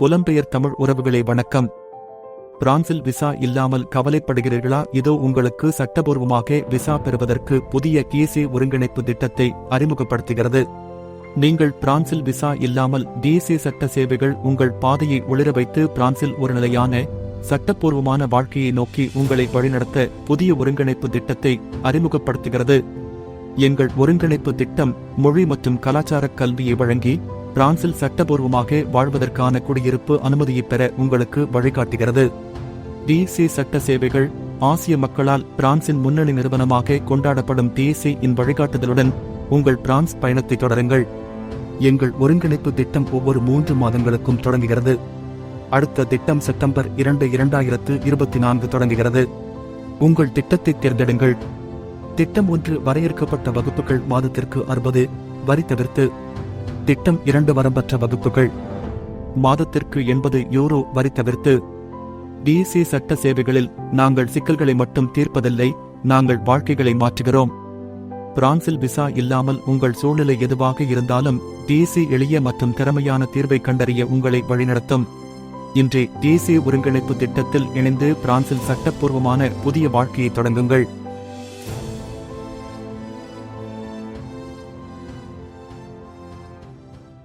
புலம்பெயர் தமிழ் உறவுகளை வணக்கம். பிரான்சில் விசா இல்லாமல் கவலைப்படுகிறீர்களா? இதோ உங்களுக்கு சட்டபூர்வமாக விசா பெறுவதற்கு புதிய கேசி ஒருங்கிணைப்பு திட்டத்தை அறிமுகப்படுத்துகிறது. நீங்கள் பிரான்சில் விசா இல்லாமல் தேசிய சட்ட சேவைகள் உங்கள் பாதையை ஒளிர வைத்து பிரான்சில் ஒரு நிலையான சட்டப்பூர்வமான வாழ்க்கையை நோக்கி உங்களை வழிநடத்த புதிய ஒருங்கிணைப்பு திட்டத்தை அறிமுகப்படுத்துகிறது. எங்கள் ஒருங்கிணைப்பு திட்டம் மொழி மற்றும் கலாச்சார கல்வியை வழங்கி பிரான்சில் சட்டபூர்வமாக வாழ்வதற்கான குடியிருப்பு அனுமதியை பெற உங்களுக்கு வழிகாட்டுகிறது. டிசி சட்ட சேவைகள் ஆசிய மக்களால் பிரான்சின் முன்னணி நிறுவனமாக கொண்டாடப்படும் டிசி இன் வழிகாட்டுதலுடன் உங்கள் பிரான்ஸ் பயணத்தை தொடருங்கள். எங்கள் ஒருங்கிணைப்பு திட்டம் ஒவ்வொரு மூன்று மாதங்களுக்கும் தொடங்குகிறது. அடுத்த திட்டம் செப்டம்பர் இரண்டு இரண்டாயிரத்து இருபத்தி நான்கு தொடங்குகிறது. உங்கள் திட்டத்தை தேர்ந்தெடுங்கள். திட்டம் ஒன்று வரையறுக்கப்பட்ட வகுப்புகள் மாதத்திற்கு அறுபது வரி தவிர்த்து திட்டம் இரண்டு வரம்பற்ற வகுப்புகள். மாதத்திற்கு எண்பது யூரோ வரி தவிர்த்து டிசி சட்ட சேவைகளில் நாங்கள் சிக்கல்களை மட்டும் தீர்ப்பதில்லை நாங்கள் வாழ்க்கைகளை மாற்றுகிறோம். பிரான்சில் விசா இல்லாமல் உங்கள் சூழ்நிலை எதுவாக இருந்தாலும் டிசி எளிய மற்றும் திறமையான தீர்வை கண்டறிய உங்களை வழிநடத்தும். இன்றே தேசிய ஒருங்கிணைப்பு திட்டத்தில் இணைந்து பிரான்சில் சட்டப்பூர்வமான புதிய வாழ்க்கையை தொடங்குங்கள்.